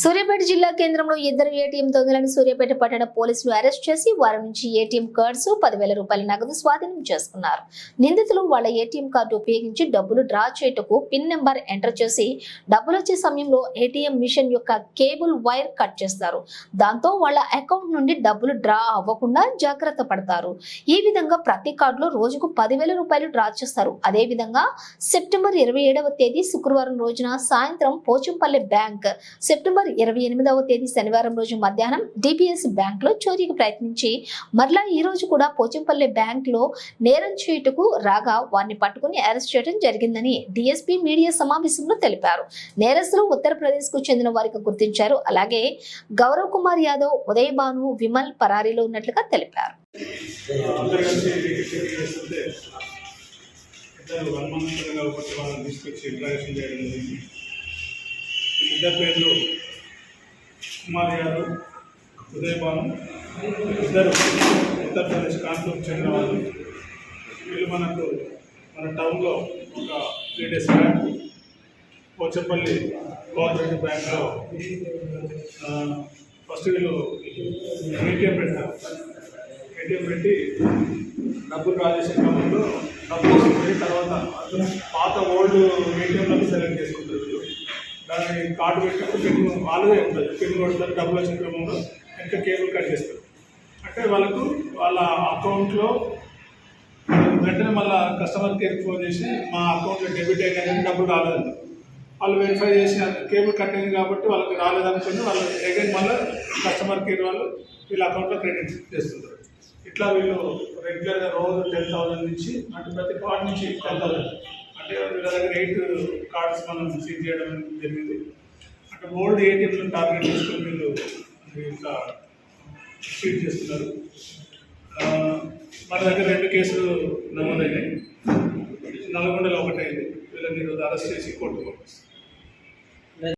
సూర్యాపేట జిల్లా కేంద్రంలో ఇద్దరు ఏటీఎం దొంగలను సూర్యాపేట పట్టణ పోలీసులు అరెస్ట్ చేసి వారి నుంచి ఏటీఎం కార్డ్స్ పదివేల రూపాయల నగదు స్వాధీనం చేసుకున్నారు. నిందితులు వాళ్ళ ఏటీఎం కార్డు ఉపయోగించి డబ్బులు డ్రా చేయుటకు పిన్ నెంబర్ ఎంటర్ చేసి డబ్బులు వచ్చే సమయంలో ఏటీఎం మిషన్ యొక్క కేబుల్ వైర్ కట్ చేస్తారు. దాంతో వాళ్ళ అకౌంట్ నుండి డబ్బులు డ్రా అవ్వకుండా జాగ్రత్త పడతారు. ఈ విధంగా ప్రతి కార్డులో రోజుకు పదివేల రూపాయలు డ్రా చేస్తారు. అదే విధంగా సెప్టెంబర్ ఇరవై ఏడవ తేదీ శుక్రవారం రోజున సాయంత్రం పోచంపల్లి బ్యాంక్ సెప్టెంబర్ ఇరవై ఎనిమిదవ తేదీ శనివారం రోజు మధ్యాహ్నం డిబిఎస్ బ్యాంక్లో చోరీకి ప్రయత్నించి మరలా ఈ రోజు కూడా పోచంపల్లి బ్యాంక్లో నేరం చేయుటకు రాగా వారిని పట్టుకుని అరెస్ట్ చేయడం జరిగిందని డిఎస్పీ మీడియా సమావేశంలో తెలిపారు. నేరస్తులు ఉత్తరప్రదేశ్కు చెందిన వారికి గుర్తించారు. అలాగే గౌరవ్ కుమార్ యాదవ్ ఉదయ్ భాను విమల్ పరారీలో ఉన్నట్లుగా తెలిపారు. ఇద్దరు వాళ్ళని తీసుకొచ్చి ఇంట్రాక్షన్ చేయడం జరిగింది. ఇద్దరు పేర్లు కుమార్ యాదవ్ ఇద్దరు ఉత్తరప్రదేశ్ కాన్పూర్కి చెందిన వాళ్ళు. వీళ్ళు మనకు మన టౌన్లో ఒక three days back Pochampally cooperative బ్యాంక్లో ఫస్ట్ వీళ్ళు ఏటీఎం పెట్టారు ఏటీఎం పెట్టి డబ్బులు డ్రా చేసే క్రమంలో డబ్బులు తీసుకుని తర్వాత పాత ఓల్డ్ ఏటీఎంలకు సెలెక్ట్ చేసుకుంటారు దాన్ని కార్డు పెట్టినప్పుడు పిన్ వాళ్ళదే ఉంటుంది. పిన్ కొడతారు డబ్బులు వచ్చిన క్రమంలో ఇంకా కేబుల్ కట్ చేస్తారు. అంటే వాళ్ళకు వాళ్ళ అకౌంట్లో వెంటనే మళ్ళీ కస్టమర్ కేర్కి ఫోన్ చేసి మా అకౌంట్లో డెబిట్ అయినా కానీ డబ్బులు రాలేదంట వాళ్ళు వెరిఫై చేసి కేబుల్ కట్ అయింది కాబట్టి వాళ్ళకి రాలేదనుకుని వాళ్ళు అగైన్ మళ్ళీ కస్టమర్ కేర్ వాళ్ళు వీళ్ళ అకౌంట్లో క్రెడిట్ చేస్తుంటారు ఇట్లా వీళ్ళు రెగ్యులర్గా రోజు టెన్ థౌసండ్ నుంచి అంటే ప్రతి కార్డ్ నుంచి టెన్ థౌసండ్. అంటే రైట్ దగ్గర ఎయిట్ కార్డ్స్ మనం సీజ్ చేయడం జరిగింది. అంటే ఓల్డ్ ఏటీఎంలను టార్గెట్ చేసుకుని వీళ్ళు ఇట్లా సీజ్ చేస్తున్నారు. మన దగ్గర రెండు కేసులు నమోదైనాయి. నల్గొండలో ఒకటైంది. వీళ్ళని ఈరోజు అరెస్ట్ చేసి కోర్టు పంపిస్తారు.